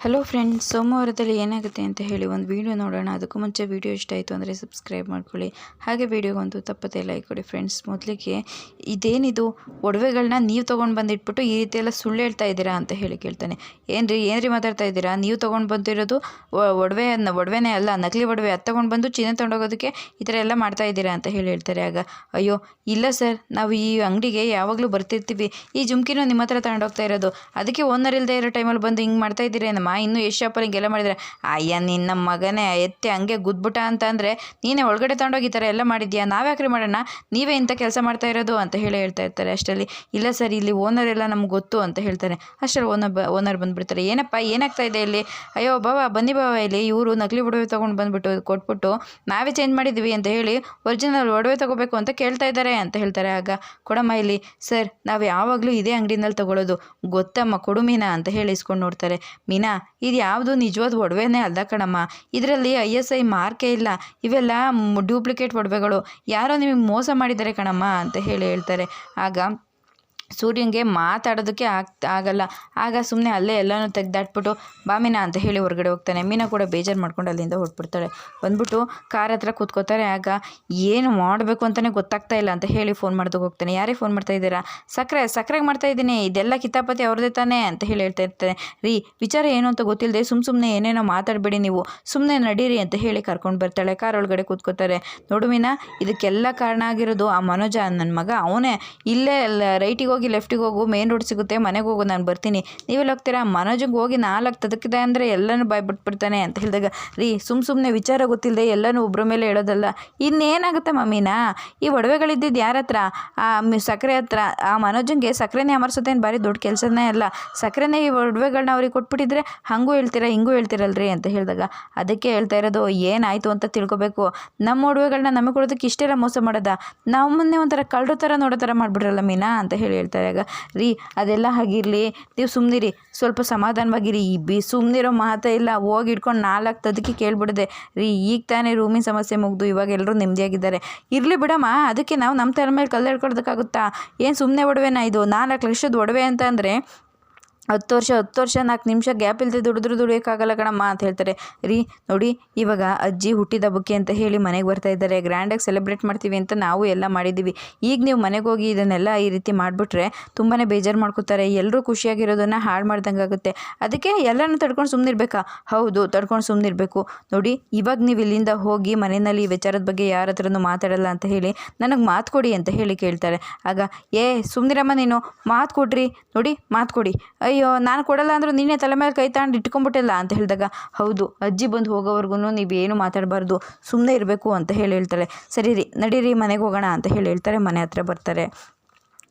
Hello friends ಸೋಮವಾರದಲ್ಲಿ ಏನಾಗುತ್ತೆ ಅಂತ ಹೇಳಿ ಒಂದು ವೀಡಿಯೋ ನೋಡೋಣ. ಅದಕ್ಕೂ ಮುಂಚೆ ವೀಡಿಯೋ ಇಷ್ಟ ಆಯಿತು ಅಂದರೆ ಸಬ್ಸ್ಕ್ರೈಬ್ ಮಾಡ್ಕೊಳ್ಳಿ. ಹಾಗೆ ವೀಡಿಯೋಗೊಂದು ತಪ್ಪದೇ ಲೈಕ್ ಕೊಡಿ ಫ್ರೆಂಡ್ಸ್ ಮೊದಲಿಗೆ ಇದೇನಿದು? ಒಡವೆಗಳನ್ನ ನೀವು ತೊಗೊಂಡು ಬಂದಿಟ್ಬಿಟ್ಟು ಈ ರೀತಿ ಎಲ್ಲ ಸುಳ್ಳು ಹೇಳ್ತಾ ಇದ್ದೀರಾ ಅಂತ ಹೇಳಿ ಕೇಳ್ತಾನೆ. ಏನು ರೀ ಏನು ರೀ ಮಾತಾಡ್ತಾ ಇದ್ದೀರಾ? ನೀವು ತೊಗೊಂಡು ಬಂದಿರೋದು ಒಡವೆ ಒಡವೆನೇ ಅಲ್ಲ, ನಕಲಿ ಒಡವೆ. ಅದು ತೊಗೊಂಡು ಬಂದು ಚಿನ್ನ ತೊಗೊಂಡೋಗೋದಕ್ಕೆ ಈ ಥರ ಎಲ್ಲ ಮಾಡ್ತಾ ಇದ್ದೀರಾ ಅಂತ ಹೇಳಿ ಹೇಳ್ತಾರೆ. ಆಗ, ಅಯ್ಯೋ, ಇಲ್ಲ ಸರ್ ನಾವು ಈ ಅಂಗಡಿಗೆ ಯಾವಾಗಲೂ ಬರ್ತಿರ್ತೀವಿ. ಈ ಜುಮ್ಕಿನೂ ನಿಮ್ಮ ಹತ್ರ ತಗೊಂಡೋಗ್ತಾ ಇರೋದು. ಅದಕ್ಕೆ ಓನರ್ ಇಲ್ಲದೆ ಇರೋ ಟೈಮಲ್ಲಿ ಬಂದು ಹಿಂಗೆ ಮಾಡ್ತಾ ಇದ್ದೀರೇನಮ್ಮ? ಇನ್ನೂ ಯಶಪ್ಪನಿಗೆ ಗೆಲ್ಲ ಮಾಡಿದ್ರೆ, ಅಯ್ಯ, ನಿನ್ನ ಮಗನೇ ಎತ್ತೆ ಹಂಗೆ ಗುದ್ಬಿಟ ಅಂತ ಅಂದರೆ ನೀನೇ ಒಳಗಡೆ ತಗೊಂಡೋಗಿ ಈ ಥರ ಎಲ್ಲ ಮಾಡಿದ್ಯಾ? ನಾವ್ಯಾಕ್ರಿ ಮಾಡೋಣ? ನೀವೇ ಇಂಥ ಕೆಲಸ ಮಾಡ್ತಾ ಇರೋದು? ಅಂತ ಹೇಳಿ ಹೇಳ್ತಾ ಇರ್ತಾರೆ ಅಷ್ಟರಲ್ಲಿ. ಇಲ್ಲ ಸರ್, ಇಲ್ಲಿ ಓನರ್ ಎಲ್ಲ ನಮ್ಗೆ ಗೊತ್ತು, ಅಂತ ಹೇಳ್ತಾರೆ. ಅಷ್ಟರಲ್ಲಿ ಓನರ್ ಬ ಓನರ್ ಬಂದುಬಿಡ್ತಾರೆ. ಏನಪ್ಪ, ಏನಾಗ್ತಾ ಇದೆ ಇಲ್ಲಿ? ಅಯ್ಯೋ ಬಾವ ಬನ್ನಿ ಬಾವ ಇಲ್ಲಿ ಇವರು ನಕಲಿ ಒಡವೆ ತೊಗೊಂಡು ಬಂದುಬಿಟ್ಟು, ಕೊಟ್ಬಿಟ್ಟು ನಾವೇ ಚೇಂಜ್ ಮಾಡಿದ್ವಿ ಅಂತ ಹೇಳಿ ಒರಿಜಿನಲ್ ಒಡವೆ ತೊಗೋಬೇಕು ಅಂತ ಕೇಳ್ತಾ ಇದ್ದಾರೆ ಅಂತ ಹೇಳ್ತಾರೆ. ಆಗ, ಕೊಡಮ್ಮ, ಇಲ್ಲಿ ಸರ್, ನಾವು ಯಾವಾಗಲೂ ಇದೇ ಅಂಗಡಿನಲ್ಲಿ ತೊಗೊಳ್ಳೋದು ಗೊತ್ತಮ್ಮ, ಕೊಡು ಮೀನಾ, ಅಂತ ಹೇಳಿ ಇಸ್ಕೊಂಡು ನೋಡ್ತಾರೆ. ಮೀನಾ ಇದು ಯಾವುದು ನಿಜವಾದ ಒಡವೆನೇ ಅಲ್ಲ ಕಣಮ್ಮ. ಇದರಲ್ಲಿ ಐ ಎಸ್ ಐ ಮಾರ್ಕೇ ಇಲ್ಲ. ಇವೆಲ್ಲ ಡೂಪ್ಲಿಕೇಟ್ ಒಡವೆಗಳು. ಯಾರೋ ನಿಮಗೆ ಮೋಸ ಮಾಡಿದ್ದಾರೆ ಕಣಮ್ಮ ಅಂತ ಹೇಳಿ ಹೇಳ್ತಾರೆ. ಆಗ ಸೂರ್ಯನಿಗೆ ಮಾತಾಡೋದಕ್ಕೆ ಆಗ್ ಆಗಲ್ಲ. ಆಗ ಸುಮ್ಮನೆ ಅಲ್ಲೇ ಎಲ್ಲನೂ ತೆಗೆದಾಟ್ಬಿಟ್ಟು, ಬಾ ಮೀನಾ ಅಂತ ಹೇಳಿ ಹೊರಗಡೆ ಹೋಗ್ತಾನೆ. ಮೀನಾ ಕೂಡ ಬೇಜಾರು ಮಾಡ್ಕೊಂಡು ಅಲ್ಲಿಂದ ಹೊಟ್ಬಿಡ್ತಾಳೆ ಬಂದ್ಬಿಟ್ಟು ಕಾರ್ ಹತ್ರ ಕೂತ್ಕೋತಾರೆ. ಆಗ, ಏನು ಮಾಡಬೇಕು ಅಂತಲೇ ಗೊತ್ತಾಗ್ತಾ ಇಲ್ಲ ಅಂತ ಹೇಳಿ ಫೋನ್ ಮಾಡ್ದಕ್ಕೆ ಹೋಗ್ತಾನೆ. ಯಾರೇ ಫೋನ್ ಮಾಡ್ತಾ ಇದ್ದೀರಾ? ಸಕ್ಕರೆ ಸಕ್ಕರೆಗೆ ಮಾಡ್ತಾ ಇದ್ದೀನಿ. ಇದೆಲ್ಲ ಕಿತಾಪತಿ ಅವ್ರದ್ದೇ ತಾನೇ ಅಂತ ಹೇಳಿ ಹೇಳ್ತಾ ಇರ್ತಾನೆ. ರೀ, ವಿಚಾರ ಏನು ಅಂತ ಗೊತ್ತಿಲ್ಲದೆ ಸುಮ್ಮ ಸುಮ್ಮನೆ ಏನೇನೋ ಮಾತಾಡಬೇಡಿ ನೀವು. ಸುಮ್ಮನೆ ನಡೀರಿ ಅಂತ ಹೇಳಿ ಕರ್ಕೊಂಡು ಬರ್ತಾಳೆ. ಕಾರ್ ಒಳಗಡೆ ಕೂತ್ಕೋತಾರೆ. ನೋಡು ಇದಕ್ಕೆಲ್ಲ ಕಾರಣ ಆಗಿರೋದು ಆ ಮನೋಜ ನನ್ನ ಮಗ ಅವನೇ. ಇಲ್ಲೇ ರೈಟಿಗೆ ಹೋಗಿ ಲೆಫ್ಟಿಗೆ ಹೋಗು, ಮೇನ್ ರೋಡ್ ಸಿಗುತ್ತೆ, ಮನೆಗೆ ಹೋಗು, ನಾನು ಬರ್ತೀನಿ. ನೀವೆಲ್ಲ ಹೋಗ್ತೀರಾ? ಮನೋಜಿಗೆ ಹೋಗಿ ನಾಲ್ಕು ತದಕಿದೆ ಅಂದರೆ ಎಲ್ಲನೂ ಬಿಟ್ಬಿಡ್ತಾನೆ ಅಂತ ಹೇಳಿದಾಗ, ರೀ ಸುಮ್ಮ ಸುಮ್ಮನೆ ವಿಚಾರ ಗೊತ್ತಿಲ್ಲದೆ ಎಲ್ಲನೂ ಒಬ್ಬರ ಮೇಲೆ ಹೇಳೋದಲ್ಲ. ಇನ್ನೇನಾಗುತ್ತೆ ಮಮ್ಮಿನಾ ಈ ಒಡವೆಗಳಿದ್ದಿದ್ದು ಯಾರ ಹತ್ರ? ಆ ಸಕ್ಕರೆ ಹತ್ರ. ಆ, ಮನೋಜಂಗೆ ಸಕ್ಕರೆನೇ ಅಮರ್ಸೋದೇನು ಭಾರಿ ದೊಡ್ಡ ಕೆಲಸನೇ ಅಲ್ಲ. ಸಕ್ಕರೆನೇ ಈ ಒಡವೆಗಳನ್ನ ಅವ್ರಿಗೆ ಕೊಟ್ಬಿಟ್ಟಿದ್ರೆ ಹಾಗೂ ಹೇಳ್ತೀರಾ, ಹಿಂಗೂ ಹೇಳ್ತಿರಲ್ರಿ ಅಂತ ಹೇಳಿದಾಗ, ಅದಕ್ಕೆ ಹೇಳ್ತಾ ಇರೋದು, ಏನಾಯಿತು ಅಂತ ತಿಳ್ಕೊಬೇಕು. ನಮ್ಮ ಒಡವೆಗಳನ್ನ ನಮಗೆ ಕೊಡೋದಕ್ಕೆ ಇಷ್ಟೆಲ್ಲ ಮೋಸ ಮಾಡೋದ? ನಮ್ಮನ್ನೇ ಒಂಥರ ಕಳ್ಳರು ಥರ ನೋಡೋ ಥರ ಮಾಡಿಬಿಡ್ರಲ್ಲ ಮೀನಾ ಅಂತ ಹೇಳಿ ಹೇಳ್ತಾರೆ. ಆಗ, ರೀ, ಅದೆಲ್ಲ ಹಾಗಿರಲಿ, ನೀವು ಸುಮ್ಮನಿರಿ ಸ್ವಲ್ಪ ಸಮಾಧಾನವಾಗಿರಿ. ಈ ಬಿ ಸುಮ್ಮನಿರೋ ಮಾತೇ ಇಲ್ಲ. ಹೋಗಿ ಇಟ್ಕೊಂಡು ನಾಲ್ಕು ತದಕ್ಕೆ ಕೇಳಿಬಿಡ್ದೆ ರೀ, ಈಗ ತಾನೇ ರೂಮಿನ ಸಮಸ್ಯೆ ಮುಗ್ದು ಇವಾಗ ಎಲ್ಲರೂ ನೆಮ್ಮದಿಯಾಗಿದ್ದಾರೆ. ಇರಲಿ ಬಿಡಮ್ಮ, ಅದಕ್ಕೆ ನಾವು ನಮ್ಮ ತಲೆ ಮೇಲೆ ಕಲ್ಲು ಹೇಳ್ಕೊಡೋದಕ್ಕಾಗುತ್ತಾ ಏನು ಸುಮ್ಮನೆ ಒಡವೆನಾ ಇದು? ನಾಲ್ಕು ಲಕ್ಷದ ಒಡವೆ ಅಂತ ಅಂದರೆ ಹತ್ತು ವರ್ಷ ಹತ್ತು ವರ್ಷ ನಾಲ್ಕು ನಿಮಿಷ ಗ್ಯಾಪ್ ಇಲ್ಲದೆ ದುಡಿದ್ರು ದುಡಿಯೋಕ್ಕಾಗಲ್ಲ ಕಣಮ್ಮ ಅಂತ ಹೇಳ್ತಾರೆ. ರೀ, ನೋಡಿ, ಇವಾಗ ಅಜ್ಜಿ ಹುಟ್ಟಿದ ಹಬ್ಬಕ್ಕೆ ಅಂತ ಹೇಳಿ ಮನೆಗೆ ಬರ್ತಾ ಇದ್ದಾರೆ. ಗ್ರ್ಯಾಂಡಾಗಿ ಸೆಲೆಬ್ರೇಟ್ ಮಾಡ್ತೀವಿ ಅಂತ ನಾವು ಎಲ್ಲ ಮಾಡಿದ್ದೀವಿ. ಈಗ ನೀವು ಮನೆಗೆ ಹೋಗಿ ಇದನ್ನೆಲ್ಲ ಈ ರೀತಿ ಮಾಡಿಬಿಟ್ರೆ ತುಂಬಾ ಬೇಜಾರು ಮಾಡ್ಕೋತಾರೆ. ಎಲ್ಲರೂ ಖುಷಿಯಾಗಿರೋದನ್ನು ಹಾಳು ಮಾಡ್ದಂಗೆ ಆಗುತ್ತೆ. ಅದಕ್ಕೆ ಎಲ್ಲನೂ ತಡ್ಕೊಂಡು ಸುಮ್ಮನಿರ್ಬೇಕಾ ಹೌದು, ತಡ್ಕೊಂಡು ಸುಮ್ಮನಿರಬೇಕು ನೋಡಿ, ಇವಾಗ ನೀವು ಇಲ್ಲಿಂದ ಹೋಗಿ ಮನೆಯಲ್ಲಿ ವಿಚಾರದ ಬಗ್ಗೆ ಯಾರ ಹತ್ರನೂ ಮಾತಾಡಲ್ಲ ಅಂತ ಹೇಳಿ ನನಗೆ ಮಾತು ಕೊಡಿ ಅಂತ ಹೇಳಿ ಕೇಳ್ತಾರೆ. ಆಗ, ಏ ಸುಮ್ಮನಿರಮ್ಮ ನೀನು, ಮಾತು ಕೊಡ್ರಿ. ನೋಡಿ, ಮಾತು ಕೊಡಿ. ಅಯ್ಯೋ, ನಾನು ಕೊಡಲ್ಲ ಅಂದರೂ ನೀನೇ ತಲೆ ಮೇಲೆ ಕೈ ತಗೊಂಡು ಇಟ್ಕೊಂಡ್ಬಿಟ್ಟಿಲ್ಲ ಅಂತ ಹೇಳಿದಾಗ, ಹೌದು, ಅಜ್ಜಿ ಬಂದು ಹೋಗೋವರೆಗೂ ನೀವೇನು ಮಾತಾಡಬಾರ್ದು ಸುಮ್ಮನೆ ಇರಬೇಕು ಅಂತ ಹೇಳಿ ಹೇಳ್ತಾಳೆ ಸರಿ ರೀ, ನಡೀರಿ, ಮನೆಗೆ ಹೋಗೋಣ ಅಂತ ಹೇಳಿ ಹೇಳ್ತಾರೆ, ಮನೆ ಹತ್ರ ಬರ್ತಾರೆ.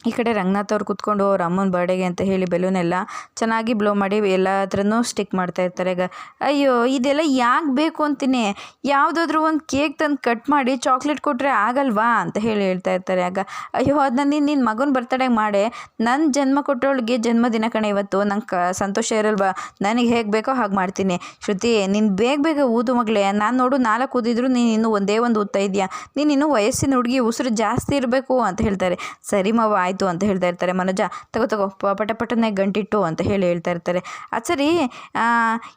ಈ ಕಡೆ ರಂಗನಾಥ್ ಅವ್ರು ಕುತ್ಕೊಂಡು ಅವ್ರ ಅಮ್ಮನ ಬರ್ಡೇಗೆ ಅಂತ ಹೇಳಿ ಬೆಲೂನೆಲ್ಲ ಚೆನ್ನಾಗಿ ಬ್ಲೋ ಮಾಡಿ ಎಲ್ಲ ಹತ್ರನೂ ಸ್ಟಿಕ್ ಮಾಡ್ತಾ ಇರ್ತಾರೆ. ಈಗ ಅಯ್ಯೋ, ಇದೆಲ್ಲ ಯಾಕೆ ಬೇಕು ಅಂತೀನಿ? ಯಾವುದಾದ್ರೂ ಒಂದು ಕೇಕ್ ತಂದು ಕಟ್ ಮಾಡಿ ಚಾಕ್ಲೇಟ್ ಕೊಟ್ಟರೆ ಆಗಲ್ವಾ ಅಂತ ಹೇಳಿ ಹೇಳ್ತಾ ಇರ್ತಾರೆ. ಆಗ ಅಯ್ಯೋ ಅದನ್ನ ನೀನು ನಿನ್ನ ಮಗನ ಬರ್ತಡೆ ಮಾಡಿ. ನನ್ನ ಜನ್ಮ ಕೊಟ್ಟವಳಿಗೆ ಜನ್ಮದಿನ ಕಣೆ ಇವತ್ತು. ನಂಗೆ ಕ, ಸಂತೋಷ ಇರಲ್ವಾ? ನನಗೆ ಹೇಗೆ ಬೇಕೋ ಹಾಗೆ ಮಾಡ್ತೀನಿ. ಶ್ರುತಿ, ನೀನು ಬೇಗ ಬೇಗ ಊದು ಮಗಳೇ. ನಾನು ನೋಡು ನಾಲ್ಕು ಊದಿದ್ರು ನೀನು ಇನ್ನೂ ಒಂದೇ ಒಂದು ಊದ್ತಾ ಇದೆಯಾ? ನೀನು ಇನ್ನೂ ವಯಸ್ಸಿನ ಹುಡುಗಿ ಉಸಿರು ಜಾಸ್ತಿ ಇರಬೇಕು ಅಂತ ಹೇಳ್ತಾರೆ. ಸರಿ ಮಾವ, ಆಯಿತು. ಅಂತ ಹೇಳ್ತಾ ಇರ್ತಾರೆ. ಮನೋಜ, ತಗೋ ತಗೋ ಪಟ, ಪಟನೆ ಗಂಟಿಟ್ಟು ಅಂತ ಹೇಳಿ ಹೇಳ್ತಾ ಇರ್ತಾರೆ. ಅದು ಸರಿ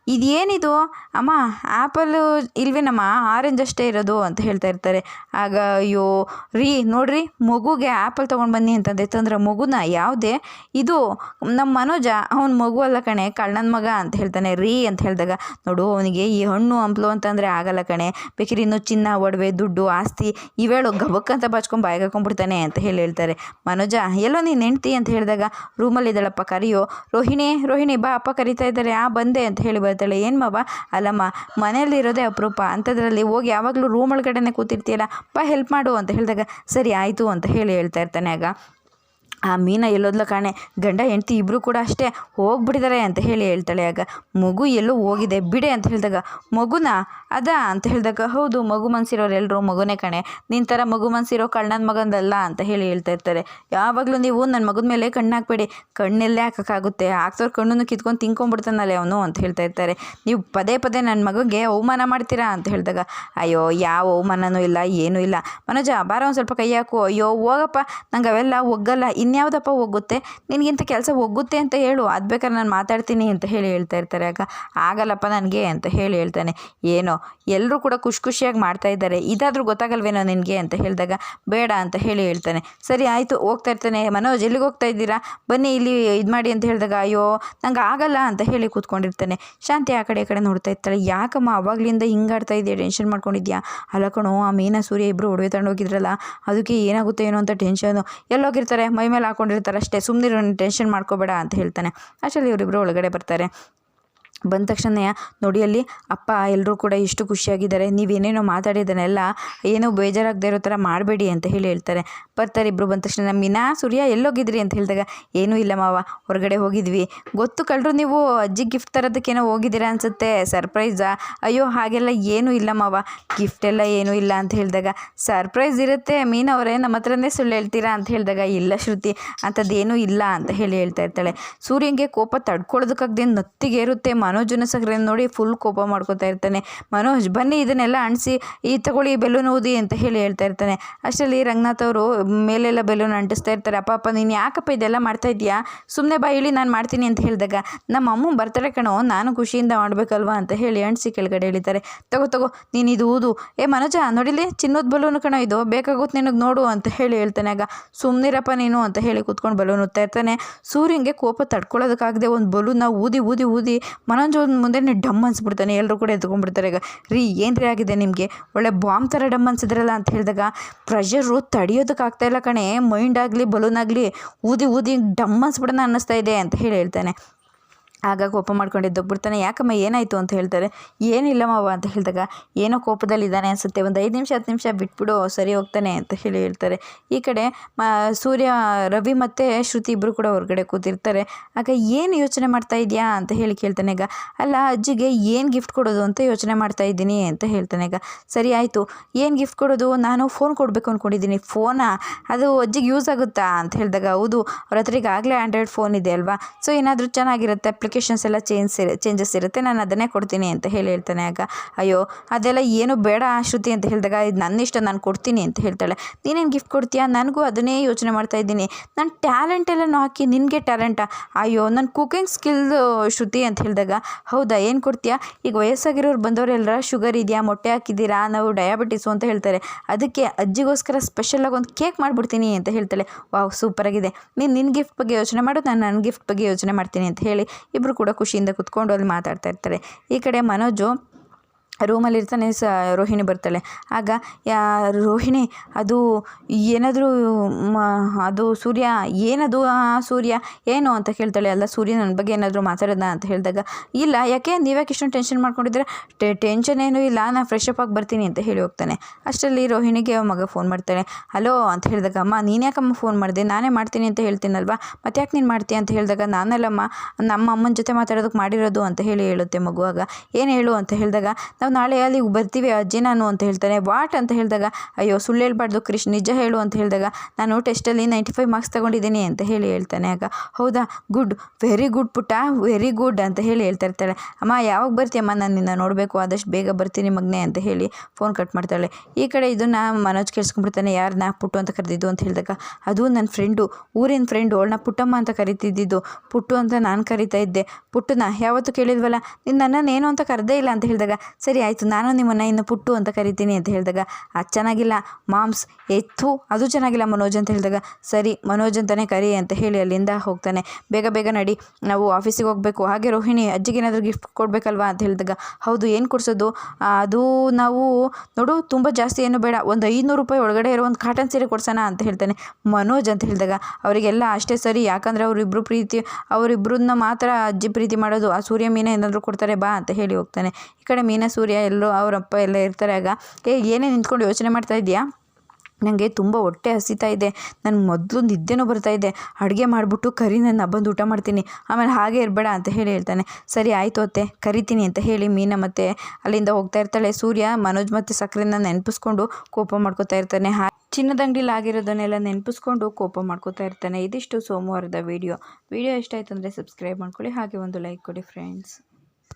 ಇದೇನಿದು? ಅಮ್ಮ ಆ್ಯಪಲ್ಲು ಇಲ್ವೇನಮ್ಮ? ಆರೆಂಜ್ ಅಷ್ಟೇ ಇರೋದು ಅಂತ ಹೇಳ್ತಾ ಇರ್ತಾರೆ. ಆಗ, ಅಯ್ಯೋ, ರೀ, ನೋಡ್ರಿ, ಮಗುಗೆ ಆ್ಯಪಲ್ ತೊಗೊಂಡು ಬನ್ನಿ ಅಂತಂದೆ. ತಂದ್ರೆ ಮಗುನ ಯಾವುದೇ? ಇದು ನಮ್ಮ ಮನೋಜ, ಅವ್ನ ಮಗು ಅಲ್ಲ ಕಣೆ, ಕಳ್ಳನ ಮಗ ಅಂತ ಹೇಳ್ತಾನೆ. ರೀ ಅಂತ ಹೇಳಿದಾಗ, ನೋಡು, ಅವನಿಗೆ ಈ ಹಣ್ಣು ಹಂಪ್ಲು ಅಂತಂದರೆ ಆಗಲ್ಲ ಕಣೆ. ಬೇಕಿರಿ ಇನ್ನೂ ಚಿನ್ನ, ಒಡವೆ, ದುಡ್ಡು, ಆಸ್ತಿ ಇವೇಳು ಗಬಕ್ ಅಂತ ಬಾಚ್ಕೊಂಡು ಬಾಯಿಗೆ ಹಾಕೊಂಡ್ಬಿಡ್ತಾನೆ ಅಂತ ಹೇಳಿ ಹೇಳ್ತಾರೆ. ಮನೋಜ ಎಲ್ಲೋ ನೀನು ಹೆಂಡ್ತಿ ಅಂತ ಹೇಳಿದಾಗ ರೂಮಲ್ಲಿ ಇದ್ದಾಳಪ್ಪ ಕರಿಯೋ. ರೋಹಿಣಿ ರೋಹಿಣಿ ಬಾ, ಅಪ್ಪ ಕರಿತಾ ಇದ್ದಾರೆ, ಆ ಬಂದೆ ಅಂತ ಹೇಳಿ ಬರ್ತಾಳೆ ಏನು ಮಾವ? ಅಲ್ಲಮ್ಮ ಮನೆಯಲ್ಲಿರೋದೇ ಅಪರೂಪ. ಅಂಥದ್ರಲ್ಲಿ ಹೋಗಿ ಯಾವಾಗಲೂ ರೂಮ್ ಒಳಗಡೆನೆ ಕೂತಿರ್ತೀಯಲ್ಲ, ಬಾ ಹೆಲ್ಪ್ ಮಾಡು ಅಂತ ಹೇಳಿದಾಗ ಸರಿ ಆಯಿತು ಅಂತ ಹೇಳಿ ಹೇಳ್ತಾ ಇರ್ತಾನೆ ಆಗ. ಆ ಮೀನ ಎಲ್ಲೋದ್ಲ ಕಾಣೆ. ಗಂಡ, ಹೆಂಡ್ತಿ ಇಬ್ಬರು ಕೂಡ ಅಷ್ಟೇ ಹೋಗ್ಬಿಟ್ಟಿದ್ದಾರೆ ಅಂತ ಹೇಳಿ ಹೇಳ್ತಾಳೆ ಆಗ. ಮಗು ಎಲ್ಲೋ ಹೋಗಿದೆ, ಬಿಡೆ ಅಂತ ಹೇಳಿದಾಗ, ಮಗುನ? ಅದ ಅಂತ ಹೇಳಿದಾಗ, ಹೌದು, ಮಗು ಮನ್ಸಿರೋರು ಎಲ್ಲರೂ ಮಗುನೇ ಕಣೆ. ನಿನ್ನ ಥರ ಮಗು ಮನ್ಸಿರೋ ಕಣ್ಣನ ಮಗಂದಲ್ಲ ಅಂತ ಹೇಳಿ ಹೇಳ್ತಾ ಇರ್ತಾರೆ. ಯಾವಾಗಲೂ ನೀವು ನನ್ನ ಮಗದ ಮೇಲೆ ಕಣ್ಣು ಹಾಕ್ಬೇಡಿ. ಕಣ್ಣೆಲ್ಲೇ ಹಾಕೋಕ್ಕಾಗುತ್ತೆ. ಹಾಕ್ದವ್ರ ಕಣ್ಣನ್ನು ಕಿತ್ಕೊಂಡು ತಿನ್ಕೊಂಡ್ಬಿಡ್ತಾನಲ್ಲ ಅವನು ಅಂತ ಹೇಳ್ತಾ ಇರ್ತಾರೆ. ನೀವು ಪದೇ ಪದೇ ನನ್ನ ಮಗಗೆ ಅವಮಾನ ಮಾಡ್ತೀರಾ ಅಂತ ಹೇಳಿದಾಗ, ಅಯ್ಯೋ, ಯಾವ ಅವಮಾನನೂ ಇಲ್ಲ, ಏನೂ ಇಲ್ಲ. ಮನೋಜ, ಬಾರ ಒಂದು ಸ್ವಲ್ಪ ಕೈ ಹಾಕು. ಅಯ್ಯೋ, ಹೋಗಪ್ಪ. ನಂಗೆ ಅವೆಲ್ಲ ಒಗ್ಗಲ್ಲ. ಇನ್ಯಾವುದಪ್ಪ ಒಗ್ಗುತ್ತೆ? ನಿನಗಿಂತ ಕೆಲಸ ಒಗ್ಗುತ್ತೆ ಅಂತ ಹೇಳು. ಅದು ಬೇಕಾದ್ರೆ ನಾನು ಮಾತಾಡ್ತೀನಿ ಅಂತ ಹೇಳಿ ಹೇಳ್ತಾ ಇರ್ತಾರೆ. ಆಗ, ಆಗಲ್ಲಪ್ಪ ನನಗೆ ಅಂತ ಹೇಳಿ ಹೇಳ್ತಾನೆ. ಏನೋ ಎಲ್ಲರೂ ಕೂಡ ಖುಷಿ ಖುಷಿಯಾಗಿ ಮಾಡ್ತಾ ಇದ್ದಾರೆ. ಇದಾದರೂ ಗೊತ್ತಾಗಲ್ವೇನೋ ನಿನಗೆ ಅಂತ ಹೇಳಿದಾಗ, ಬೇಡ ಅಂತ ಹೇಳಿ ಹೇಳ್ತಾನೆ. ಸರಿ, ಆಯಿತು, ಹೋಗ್ತಾ ಇರ್ತಾನೆ. ಮನೋಜ್, ಎಲ್ಲಿಗೆ ಹೋಗ್ತಾ ಇದ್ದೀರಾ? ಬನ್ನಿ, ಇಲ್ಲಿ ಇದು ಮಾಡಿ ಅಂತ ಹೇಳಿದಾಗ, ಅಯ್ಯೋ, ನಂಗೆ ಆಗಲ್ಲ ಅಂತ ಹೇಳಿ ಕೂತ್ಕೊಂಡಿರ್ತಾನೆ. ಶಾಂತಿ ಆ ಕಡೆ ಈ ಕಡೆ ನೋಡ್ತಾ ಇರ್ತಾಳೆ. ಯಾಕಮ್ಮ, ಅವಾಗ್ಲಿಂದ ಹಿಂಗಾಡ್ತಾ ಇದೆಯಾ? ಟೆನ್ಷನ್ ಮಾಡ್ಕೊಂಡಿದ್ಯಾ? ಅಲ್ಲ ಕಣೋ, ಆ ಮೀನ, ಸೂರ್ಯ ಇಬ್ಬರು ಒಡವೆ ತಗೊಂಡು ಹೋಗಿದ್ರಲ್ಲ, ಅದಕ್ಕೆ ಏನಾಗುತ್ತೆ ಏನೋ ಅಂತ ಟೆನ್ಷನು. ಎಲ್ಲೋಗಿರ್ತಾರೆ, ಮೈ ಮೇಲೆ ಹಾಕೊಂಡಿರ್ತಾರೆ ಅಷ್ಟೇ. ಸುಮ್ಮನೆ ಟೆನ್ಷನ್ ಮಾಡ್ಕೋಬೇಡ ಅಂತ ಹೇಳ್ತಾನೆ. ಅಷ್ಟರಲ್ಲಿ ಇವರಿಬ್ಬರು ಒಳಗಡೆ ಬರ್ತಾರೆ. ಬಂದ ತಕ್ಷಣ ನೋಡಿ ಅಲ್ಲಿ, ಅಪ್ಪ ಎಲ್ಲರೂ ಕೂಡ ಎಷ್ಟು ಖುಷಿಯಾಗಿದ್ದಾರೆ, ನೀವೇನೇನೋ ಮಾತಾಡಿದ್ದನ್ನೆಲ್ಲ ಏನೋ ಬೇಜಾರಾಗದೇ ಇರೋ ಥರ ಮಾಡಬೇಡಿ ಅಂತ ಹೇಳಿ ಹೇಳ್ತಾರೆ. ಬರ್ತಾರೆ ಇಬ್ಬರು ಬಂದ ತಕ್ಷಣ, ಮೀನಾ, ಸೂರ್ಯ, ಎಲ್ಲೋಗಿದ್ರಿ? ಅಂತ ಹೇಳಿದಾಗ, ಏನೂ ಇಲ್ಲ ಮಾವ, ಹೊರಗಡೆ ಹೋಗಿದ್ವಿ. ಗೊತ್ತು ಕಳ್ಳರು ನೀವು ಅಜ್ಜಿ ಗಿಫ್ಟ್ ತರೋದಕ್ಕೇನೋ ಹೋಗಿದ್ದೀರಾ ಅನಿಸುತ್ತೆ ಸರ್ಪ್ರೈಸಾ ಅಯ್ಯೋ, ಹಾಗೆಲ್ಲ ಏನೂ ಇಲ್ಲ ಮಾವ ಗಿಫ್ಟ್ ಎಲ್ಲ ಏನೂ ಇಲ್ಲ ಅಂತ ಹೇಳಿದಾಗ ಸರ್ಪ್ರೈಸ್ ಇರುತ್ತೆ ಮೀನವರೇ ನಮ್ಮ ಹತ್ರನೇ ಸುಳ್ಳು ಹೇಳ್ತೀರಾ? ಅಂತ ಹೇಳಿದಾಗ, ಇಲ್ಲ ಶ್ರುತಿ, ಅಂಥದ್ದೇನೂ ಇಲ್ಲ ಅಂತ ಹೇಳಿ ಹೇಳ್ತಾ ಇರ್ತಾಳೆ. ಸೂರ್ಯಂಗೆ ಕೋಪ ತಡ್ಕೊಳ್ಳೋದಕ್ಕಾಗದೆ ನತ್ತಿಗೇರುತ್ತೆ ಮನೋಜನ ಸಗರೆ ನೋಡಿ ಫುಲ್ ಕೋಪ ಮಾಡ್ಕೊತಾ ಇರ್ತಾನೆ. ಮನೋಜ್, ಬನ್ನಿ ಇದನ್ನೆಲ್ಲ ಅಂಟಿಸಿ ಈ ತಗೊಳ್ಳಿ ಬೆಲೂನ್ ಊದಿ ಅಂತ ಹೇಳಿ ಹೇಳ್ತಾ ಇರ್ತಾನೆ. ಅಷ್ಟರಲ್ಲಿ ರಂಗನಾಥ್ ಅವರು, ಮೇಲೆಲ್ಲ ಬೆಲೂನ್ ಅಂಟಿಸ್ತಾ ಇರ್ತಾರೆ. ಅಪ್ಪ ಅಪ್ಪ, ನೀನು ಯಾಕಪ್ಪ ಇದೆಲ್ಲ ಮಾಡ್ತಾ ಇದೆಯಾ ಸುಮ್ಮನೆ ಬಾ ಹೇಳಿ ನಾನು ಮಾಡ್ತೀನಿ ಅಂತ ಹೇಳಿದಾಗ, ನಮ್ಮ ಅಮ್ಮ ಬರ್ತಾರೆ ಕಣೋ, ನಾನು ಖುಷಿಯಿಂದ ಮಾಡಬೇಕಲ್ವಾ? ಅಂತ ಹೇಳಿ ಅಂಟಿಸಿ ಕೆಳಗಡೆ ಹೇಳಿದ್ದಾರೆ ತಗೋ ತಗೋ, ನೀನು ಇದು ಊದು. ಏ, ಮನೋಜ ನೋಡಿಲಿ ಚಿನ್ನದ ಬಲೂನು ಕಣೋ ಇದು. ಬೇಕಾಗುತ್ತೆ ನಿನಗೆ ನೋಡು ಅಂತ ಹೇಳಿ ಹೇಳ್ತಾನೆ. ಆಗ ಸುಮ್ಮನಿರಪ್ಪ ನೀನು ಅಂತ ಹೇಳಿ ಕೂತ್ಕೊಂಡು ಬಲೂನ್ ಊದ್ತಾ ಇರ್ತಾನೆ. ಸೂರ್ಯಂಗೆ ಕೋಪ ತಡ್ಕೊಳ್ಳೋದಕ್ಕಾಗದೆ ಒಂದು ಬಲೂನ್ನ ಊದಿ ಊದಿ ಊದಿ ಮನೋಜ್ ಮುಂದೆ ಡಮ್ ಅನ್ಸ್ಬಿಡ್ತಾನೆ ಎಲ್ಲರೂ ಕೂಡ ಎತ್ಕೊಂಡ್ಬಿಡ್ತಾರೆ ಈಗ ರೀ, ಏನು ರೀ ಆಗಿದೆ ನಿಮಗೆ? ಒಳ್ಳೆ ಬಾಂಬ್ ಥರ ಡಮ್ ಅನ್ಸಿದ್ರಲ್ಲ ಅಂತ ಹೇಳಿದಾಗ ಪ್ರೆಷರು ತಡೆಯೋದಕ್ಕಾಗ್ತಾ ಇಲ್ಲ ಕಣೆ. ಮೈಂಡ್ ಆಗಲಿ ಬಲೂನ್ ಆಗಲಿ, ಊದಿ ಊದಿ ಡಮ್ ಅನ್ಸ್ಬಿಡೋಣ ಅನ್ನಿಸ್ತಾ ಇದೆ ಅಂತ ಹೇಳಿ ಹೇಳ್ತಾನೆ. ಆಗ ಕೋಪ ಮಾಡ್ಕೊಂಡಿದ್ದು ಬಿಡ್ತಾನೆ ಯಾಕಮ್ಮ ಏನಾಯಿತು ಅಂತ ಹೇಳ್ತಾರೆ. ಏನಿಲ್ಲ ಮಾವ ಅಂತ ಹೇಳಿದಾಗ, ಏನೋ ಕೋಪದಲ್ಲಿ ಇದ್ದಾನೆ ಅನಿಸುತ್ತೆ. ಒಂದು ಐದು ನಿಮಿಷ, ಹತ್ತು ನಿಮಿಷ ಬಿಟ್ಬಿಡು, ಸರಿ ಹೋಗ್ತಾನೆ ಅಂತ ಹೇಳಿ ಹೇಳ್ತಾರೆ. ಈ ಕಡೆ, ಮ, ಸೂರ್ಯ, ರವಿ ಮತ್ತು ಶ್ರುತಿ ಇಬ್ಬರು ಕೂಡ ಹೊರಗಡೆ ಕೂತಿರ್ತಾರೆ. ಆಗ ಏನು ಯೋಚನೆ ಮಾಡ್ತಾ ಇದೆಯಾ ಅಂತ ಹೇಳಿ ಕೇಳ್ತಾನೆ ಈಗ. ಅಲ್ಲ, ಅಜ್ಜಿಗೆ ಏನು ಗಿಫ್ಟ್ ಕೊಡೋದು ಅಂತ ಯೋಚನೆ ಮಾಡ್ತಾ ಇದ್ದೀನಿ ಅಂತ ಹೇಳ್ತಾನೆ ಈಗ. ಸರಿ ಆಯಿತು, ಏನು ಗಿಫ್ಟ್ ಕೊಡೋದು? ನಾನು ಫೋನ್ ಕೊಡಬೇಕು ಅಂದ್ಕೊಂಡಿದ್ದೀನಿ ಫೋನಾ ಅದು ಅಜ್ಜಿಗೆ ಯೂಸ್ ಆಗುತ್ತಾ ಅಂತ ಹೇಳಿದಾಗ, ಹೌದು, ಅವ್ರ ಹತ್ರ ಈಗಾಗಲೇ ಆ್ಯಂಡ್ರಾಯ್ಡ್ ಫೋನ್ ಇದೆ ಅಲ್ವಾ? ಸೊ ಏನಾದರೂ ಚೆನ್ನಾಗಿರುತ್ತೆ ಅಪ್ಲಿಕೇಶನ್ಸ್ ಎಲ್ಲ ಚೇಂಜ್ ಚೇಂಜಸ್ ಇರುತ್ತೆ, ನಾನು ಅದನ್ನೇ ಕೊಡ್ತೀನಿ ಅಂತ ಹೇಳಿ ಹೇಳ್ತಾನೆ ಆಗ, ಅಯ್ಯೋ, ಅದೆಲ್ಲ ಏನು ಬೇಡ ಶ್ರುತಿ ಅಂತ ಹೇಳಿದಾಗ, ಇದು ನನ್ನ ಇಷ್ಟ, ನಾನು ಕೊಡ್ತೀನಿ ಅಂತ ಹೇಳ್ತಾಳೆ. ನೀನೇನು ಗಿಫ್ಟ್ ಕೊಡ್ತೀಯಾ? ನನಗೂ ಅದನ್ನೇ ಯೋಚನೆ ಮಾಡ್ತಾ ಇದ್ದೀನಿ. ನನ್ನ ಟ್ಯಾಲೆಂಟ್ ಎಲ್ಲ ಹಾಕಿ ನಿನಗೆ ಟ್ಯಾಲೆಂಟಾ ಅಯ್ಯೋ ನನ್ನ ಕುಕಿಂಗ್ ಸ್ಕಿಲ್ ಶ್ರುತಿ ಅಂತ ಹೇಳಿದಾಗ, ಹೌದಾ, ಏನು ಕೊಡ್ತೀಯಾ? ಈಗ ವಯಸ್ಸಾಗಿರೋರು ಬಂದವರೆಲ್ಲರ ಶುಗರ್ ಇದೆಯಾ, ಮೊಟ್ಟೆ ಹಾಕಿದ್ದೀರಾ? ನಾವು ಡಯಾಬಿಟಿಸು ಅಂತ ಹೇಳ್ತಾರೆ. ಅದಕ್ಕೆ ಅಜ್ಜಿಗೋಸ್ಕರ ಸ್ಪೆಷಲಾಗಿ ಒಂದು ಕೇಕ್ ಮಾಡಿಬಿಡ್ತೀನಿ ಅಂತ ಹೇಳ್ತಾಳೆ. ವಾವ್ ಸೂಪರಾಗಿದೆ ನೀನು ನಿನ್ನ ಗಿಫ್ಟ್ ಬಗ್ಗೆ ಯೋಚನೆ ಮಾಡು, ನಾನು ನನ್ನ ಗಿಫ್ಟ್ ಬಗ್ಗೆ ಯೋಚನೆ ಮಾಡ್ತೀನಿ ಅಂತ ಹೇಳಿ ಇಬ್ಬರು ಕೂಡ ಖುಷಿಯಿಂದ ಕುತ್ಕೊಂಡು ಅಲ್ಲಿ ಮಾತಾಡ್ತಾ ಇರ್ತಾರೆ. ಈ ಕಡೆ ಮನೋಜು ರೂಮಲ್ಲಿ ಇರ್ತಾನೆ ಸ, ರೋಹಿಣಿ ಬರ್ತಾಳೆ. ಆಗ ಯಾ, ರೋಹಿಣಿ, ಅದು ಏನಾದರೂ, ಮ, ಅದು ಸೂರ್ಯ, ಏನದು ಆ ಸೂರ್ಯ, ಏನು ಅಂತ ಕೇಳ್ತಾಳೆ. ಅಲ್ಲ, ಸೂರ್ಯ ನನ್ನ ಬಗ್ಗೆ ಏನಾದರೂ ಮಾತಾಡೋದ ಅಂತ ಹೇಳಿದಾಗ, ಇಲ್ಲ, ಯಾಕೆ ನೀವ್ಯಾಕೆ ಇಷ್ಟೊಂದು ಟೆನ್ಷನ್ ಮಾಡ್ಕೊಂಡಿದ್ರೆ ಟೆನ್ಷನ್ ಏನೂ ಇಲ್ಲ ನಾನು ಫ್ರೆಶ್ ಅಪ್ ಆಗಿ ಬರ್ತೀನಿ ಅಂತ ಹೇಳಿ ಹೋಗ್ತಾನೆ. ಅಷ್ಟರಲ್ಲಿ ರೋಹಿಣಿಗೆ ಮಗ ಫೋನ್ ಮಾಡ್ತಾಳೆ. ಹಲೋ ಅಂತ ಹೇಳಿದಾಗ, ಅಮ್ಮ, ನೀನು ಯಾಕಮ್ಮ ಫೋನ್ ಮಾಡಿದೆ? ನಾನೇ ಮಾಡ್ತೀನಿ ಅಂತ ಹೇಳ್ತೀನಲ್ವಾ? ಮತ್ತೆ ಯಾಕೆ ನೀನು ಮಾಡ್ತೀಯ? ಅಂತ ಹೇಳಿದಾಗ, ನಾನಲ್ಲಮ್ಮ, ನಮ್ಮ ಅಮ್ಮನ ಜೊತೆ ಮಾತಾಡೋದಕ್ಕೆ ಮಾಡಿರೋದು ಅಂತ ಹೇಳಿ ಹೇಳುತ್ತೆ ಮಗುವಾಗ. ಏನು ಹೇಳು? ಅಂತ ಹೇಳಿದಾಗ ನಾಳೆ ಅಲ್ಲಿಗೆ ಬರ್ತೀವಿ, ಅಜ್ಜಿ ನಾನು ಅಂತ ಹೇಳ್ತಾನೆ. ವಾಟ್ ಅಂತ ಹೇಳಿದಾಗ, ಅಯ್ಯೋ, ಸುಳ್ಳು ಹೇಳ್ಬಾರ್ದು ಕ್ರಿಶ್ ನಿಜ ಹೇಳು ಅಂತ ಹೇಳಿದಾಗ, ನಾನು ಟೆಸ್ಟಲ್ಲಿ ನೈಂಟಿ ಫೈವ್ ಮಾರ್ಕ್ಸ್ ತೊಗೊಂಡಿದ್ದೀನಿ ಅಂತ ಹೇಳಿ ಹೇಳ್ತಾನೆ. ಆಗ, ಹೌದಾ? ಗುಡ್ ವೆರಿ ಗುಡ್ ಪುಟ್ಟ ವೆರಿ ಗುಡ್ ಅಂತ ಹೇಳಿ ಹೇಳ್ತಾ ಇರ್ತಾಳೆ. ಅಮ್ಮ, ಯಾವಾಗ ಬರ್ತೀಯಮ್ಮ? ನಾನು ನಿನ್ನ ನೋಡಬೇಕು, ಆದಷ್ಟು ಬೇಗ ಬರ್ತೀನಿ ಮಗನೇ ಅಂತ ಹೇಳಿ ಫೋನ್ ಕಟ್ ಮಾಡ್ತಾಳೆ. ಈ ಕಡೆ ಇದು ನಾನು ಮನೋಜ್ ಕೇಳಿಸ್ಕೊಂಡ್ಬಿಡ್ತಾನೆ ನಾ ಪುಟ್ಟು ಅಂತ ಕರೆದಿದ್ದು ಅಂತ ಹೇಳಿದಾಗ, ಅದು ನನ್ನ ಫ್ರೆಂಡು ಊರಿನ ಫ್ರೆಂಡು ಅವಳನ್ನ ಪುಟ್ಟಮ್ಮ ಅಂತ ಕರಿತಿದ್ದಿದ್ದು. ಪುಟ್ಟು ಅಂತ ನಾನು ಕರಿತಾ ಇದ್ದೆ. ಪುಟ್ಟನ, ಯಾವತ್ತೂ ಕೇಳಿದ್ವಲ್ಲ? ನೀನು ನನ್ನನ್ನು ಏನು ಅಂತ ಕರೆದೇ ಇಲ್ಲ ಅಂತ ಹೇಳಿದಾಗ, ಸರಿ ಆಯಿತು, ನಾನು ನಿಮ್ಮನ್ನು ಇನ್ನು ಪುಟ್ಟು ಅಂತ ಕರಿತೀನಿ ಅಂತ ಹೇಳಿದಾಗ ಅದು ಚೆನ್ನಾಗಿಲ್ಲ, ಮಾಮ್ಸ್ ಎತ್ತು ಅದು ಚೆನ್ನಾಗಿಲ್ಲ ಮನೋಜ್ ಅಂತ ಹೇಳಿದಾಗ, ಸರಿ, ಮನೋಜ್ ಅಂತಲೇ ಕರಿ ಅಂತ ಹೇಳಿ ಅಲ್ಲಿಂದ ಹೋಗ್ತಾನೆ. ಬೇಗ ಬೇಗ ನಡಿ, ನಾವು ಆಫೀಸಿಗೆ ಹೋಗಬೇಕು, ಹಾಗೆ ರೋಹಿಣಿ ಅಜ್ಜಿಗೆ ಏನಾದರೂ ಗಿಫ್ಟ್ ಕೊಡಬೇಕಲ್ವಾ ಅಂತ ಹೇಳಿದಾಗ, ಹೌದು, ಏನು ಕೊಡಿಸೋದು? ಅದು ನಾವು, ನೋಡು, ತುಂಬ ಜಾಸ್ತಿ ಏನು ಬೇಡ, ಒಂದು ಐನೂರು ರೂಪಾಯಿ ಒಳಗಡೆ ಇರೋ ಒಂದು ಕಾಟನ್ ಸೀರೆ ಕೊಡ್ಸೋಣ ಅಂತ ಹೇಳ್ತಾನೆ ಮನೋಜ್ ಅಂತ ಹೇಳಿದಾಗ, ಅವರಿಗೆಲ್ಲ ಅಷ್ಟೇ ಸರಿ, ಯಾಕಂದರೆ ಅವರಿಬ್ಬರು ಪ್ರೀತಿ ಅವರಿಬ್ಬರನ್ನ ಮಾತ್ರ ಅಜ್ಜಿ ಪ್ರೀತಿ ಮಾಡೋದು, ಆ ಸೂರ್ಯ ಮೀನ ಏನಾದರೂ ಕೊಡ್ತಾರೆ ಬಾ ಅಂತ ಹೇಳಿ ಹೋಗ್ತಾನೆ. ಈ ಕಡೆ ಮೀನ ಸೂರ್ಯ ಎಲ್ಲೋ ಅವರಪ್ಪ ಎಲ್ಲ ಇರ್ತಾರೆ, ಆಗ, ಏ, ಏನೇ ನಿಂತ್ಕೊಂಡು ಯೋಚನೆ ಮಾಡ್ತಾ ಇದೆಯಾ ನನಗೆ ತುಂಬ ಹೊಟ್ಟೆ ಹಸಿತಾ ಇದೆ. ನಾನು ಮೊದಲು ನಿದ್ದೆನೂ ಬರ್ತಾ ಇದೆ. ಅಡುಗೆ ಮಾಡಿಬಿಟ್ಟು ಕರಿ, ನನ್ನ ಬಂದು ಊಟ ಮಾಡ್ತೀನಿ. ಆಮೇಲೆ ಹಾಗೆ ಇರಬೇಡ ಅಂತ ಹೇಳಿ ಹೇಳ್ತಾನೆ. ಸರಿ, ಆಯಿತು ಅತ್ತೆ, ಕರಿತೀನಿ ಅಂತ ಹೇಳಿ ಮೀನ ಮತ್ತೆ ಅಲ್ಲಿಂದ ಹೋಗ್ತಾ ಇರ್ತಾಳೆ. ಸೂರ್ಯ, ಮನೋಜ್ ಮತ್ತು ಸಕ್ಕರೆನ ನೆನಪಿಸ್ಕೊಂಡು ಕೋಪ ಮಾಡ್ಕೋತಾ ಇರ್ತಾನೆ. ಹಾ, ಚಿನ್ನದ ಅಂಗಡಿಲಿ ಆಗಿರೋದನ್ನೆಲ್ಲ ನೆನಪಿಸ್ಕೊಂಡು ಕೋಪ ಮಾಡ್ಕೋತಾ ಇರ್ತಾನೆ. ಇದಿಷ್ಟು ಸೋಮವಾರದ ವೀಡಿಯೋ. ವಿಡಿಯೋ ಇಷ್ಟ ಅಂದರೆ ಸಬ್ಸ್ಕ್ರೈಬ್ ಮಾಡ್ಕೊಳ್ಳಿ. ಹಾಗೆ ಒಂದು ಲೈಕ್ ಕೊಡಿ ಫ್ರೆಂಡ್ಸ್